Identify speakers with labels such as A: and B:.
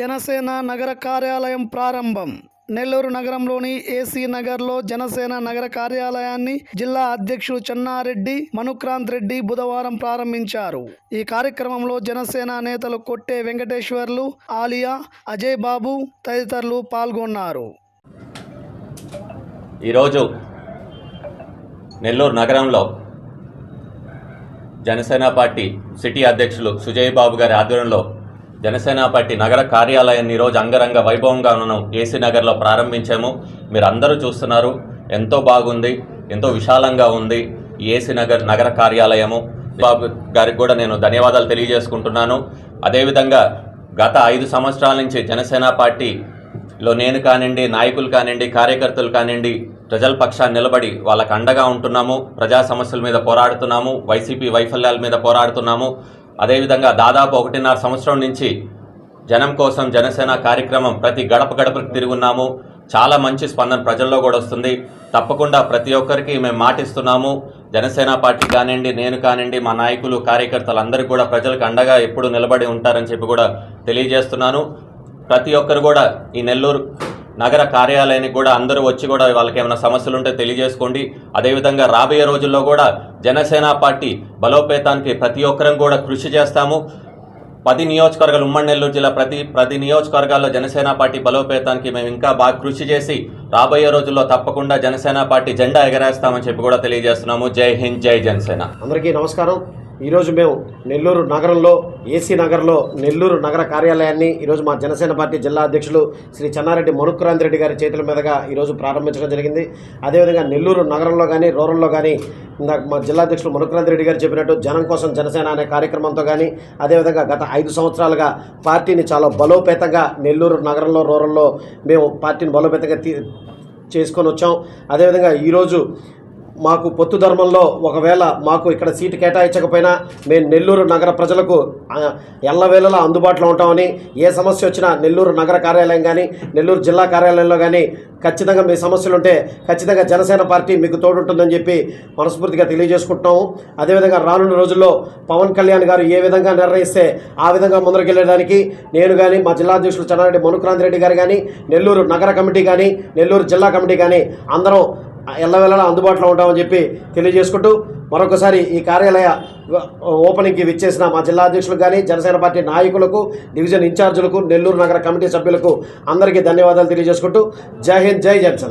A: జనసేన నగర కార్యాలయం ప్రారంభం. నెల్లూరు నగరంలోని ఏసీ నగర్లో జనసేన నగర కార్యాలయాన్ని జిల్లా అధ్యక్షుడు చెన్నారెడ్డి మనుక్రాంత్ రెడ్డి బుధవారం ప్రారంభించారు. ఈ కార్యక్రమంలో జనసేన నేతలు కొట్టే వెంకటేశ్వర్లు ఆలియా అజయ్ బాబు తదితరులు పాల్గొన్నారు.
B: ఈరోజు నెల్లూరు నగరంలో జనసేన పార్టీ సిటీ అధ్యక్షులు సుజయ్ బాబు గారి ఆధ్వర్యంలో జనసేన పార్టీ నగర కార్యాలయాన్ని ఈరోజు అంగరంగ వైభవంగా మనం ఏసీ నగర్లో ప్రారంభించాము. మీరు అందరూ చూస్తున్నారు. ఎంతో బాగుంది. ఎంతో విశాలంగా ఉంది ఏసీ నగర్ నగర కార్యాలయము. బాబు గారికి కూడా నేను ధన్యవాదాలు తెలియజేసుకుంటున్నాను. అదేవిధంగా గత ఐదు సంవత్సరాల నుంచి జనసేన పార్టీలో నేను కానివ్వండి నాయకులు కానివ్వండి కార్యకర్తలు కానివ్వండి ప్రజల పక్షాన్ని నిలబడి వాళ్ళకు అండగా ఉంటున్నాము. ప్రజా సమస్యల మీద పోరాడుతున్నాము. వైసీపీ వైఫల్యాల మీద పోరాడుతున్నాము. అదేవిధంగా దాదాపు ఒకటిన్నర సంవత్సరం నుంచి జనం కోసం జనసేన కార్యక్రమం ప్రతి గడప గడపకు తిరుగున్నాము. చాలా మంచి స్పందన ప్రజల్లో కూడా వస్తుంది. తప్పకుండా ప్రతి ఒక్కరికి మేము మాటిస్తున్నాము. జనసేన పార్టీ కానివ్వండి నేను కానివ్వండి మా నాయకులు కార్యకర్తలు అందరికీ కూడా ప్రజలకు అండగా ఎప్పుడు నిలబడి ఉంటారని చెప్పి కూడా తెలియజేస్తున్నాను. ప్రతి ఒక్కరు కూడా ఈ నెల్లూరు నగర కార్యాలయానికి కూడా అందరూ వచ్చి కూడా వాళ్ళకి ఏమైనా సమస్యలు ఉంటే తెలియజేసుకోండి. అదేవిధంగా రాబోయే రోజుల్లో కూడా జనసేన పార్టీ బలోపేతానికి ప్రతి ఒక్కరం కూడా కృషి చేస్తాము. పది నియోజకవర్గాలు ఉమ్మడి నెల్లూరు జిల్లా ప్రతి ప్రతి నియోజకవర్గాల్లో జనసేన పార్టీ బలోపేతానికి మేము ఇంకా బాగా కృషి చేసి రాబోయే రోజుల్లో తప్పకుండా జనసేన పార్టీ జెండా ఎగరేస్తామని చెప్పి కూడా తెలియజేస్తున్నాము. జై హింద్ జై జనసేన.
C: అందరికీ నమస్కారం. ఈరోజు మేము నెల్లూరు నగరంలో ఏసీ నగర్లో నెల్లూరు నగర కార్యాలయాన్ని ఈరోజు మా జనసేన పార్టీ జిల్లా అధ్యక్షులు శ్రీ చెన్నారెడ్డి మనుక్కురాంతి రెడ్డి గారి చేతుల మీదుగా ఈరోజు ప్రారంభించడం జరిగింది. అదేవిధంగా నెల్లూరు నగరంలో కానీ రూరల్లో కానీ ఇందాక మా జిల్లా అధ్యక్షులు మనుక్కురాంతి రెడ్డి గారు చెప్పినట్టు జనం కోసం జనసేన అనే కార్యక్రమంతో కానీ అదేవిధంగా గత ఐదు సంవత్సరాలుగా పార్టీని చాలా బలోపేతంగా నెల్లూరు నగరంలో రూరల్లో మేము పార్టీని బలోపేతంగా తీ చేసుకొని వచ్చాం. అదేవిధంగా ఈరోజు మాకు పొత్తు ధర్మంలో ఒకవేళ మాకు ఇక్కడ సీటు కేటాయించకపోయినా మేము నెల్లూరు నగర ప్రజలకు ఎల్లవేళలా అందుబాటులో ఉంటామని ఏ సమస్య వచ్చినా నెల్లూరు నగర కార్యాలయం కానీ నెల్లూరు జిల్లా కార్యాలయంలో కానీ ఖచ్చితంగా మీ సమస్యలు ఉంటే ఖచ్చితంగా జనసేన పార్టీ మీకు తోడుంటుందని చెప్పి మనస్ఫూర్తిగా తెలియజేసుకుంటున్నాము. అదేవిధంగా రానున్న రోజుల్లో పవన్ కళ్యాణ్ గారు ఏ విధంగా నిర్ణయిస్తే ఆ విధంగా ముందరకెళ్ళడానికి నేను కానీ మా జిల్లా అధ్యక్షులు చెన్నారెడ్డి మనుక్రాంతి రెడ్డి గారు కానీ నెల్లూరు నగర కమిటీ కానీ నెల్లూరు జిల్లా కమిటీ కానీ అందరం ఎల్లవేళలా అందుబాటులో ఉంటామని చెప్పి తెలియజేసుకుంటూ మరొకసారి ఈ కార్యాలయ ఓపెనింగ్కి విచ్చేసిన మా జిల్లా అధ్యక్షులకు కానీ జనసేన పార్టీ నాయకులకు డివిజన్ ఇన్ఛార్జులకు నెల్లూరు నగర కమిటీ సభ్యులకు అందరికీ ధన్యవాదాలు తెలియజేసుకుంటూ జై హింద్ జై జనసేన.